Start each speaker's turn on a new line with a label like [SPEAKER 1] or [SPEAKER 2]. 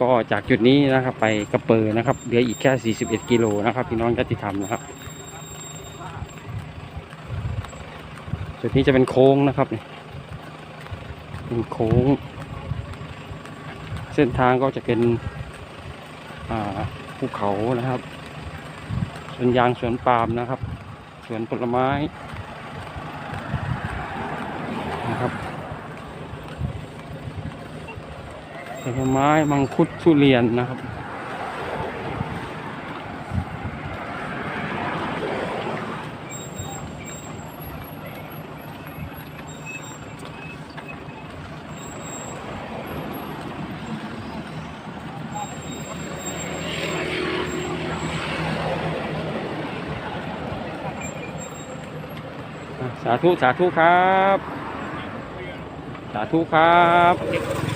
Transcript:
[SPEAKER 1] ก็จากจุดนี้นะครับไปกระเปอร์นะครับเหลืออีกแค่ 41 กิโลนะครับพี่น้องญาติธรรมนะครับจุดนี้จะเป็นโค้งนะครับนี่เป็นโค้ง เส้นทางก็จะเป็นภูเขานะครับสวนยางสวนปาล์มนะครับสวนผลไม้นะครับ ผลไม้มังคุดทุเรียนนะครับ สาธุ สาธุครับ สาธุครับ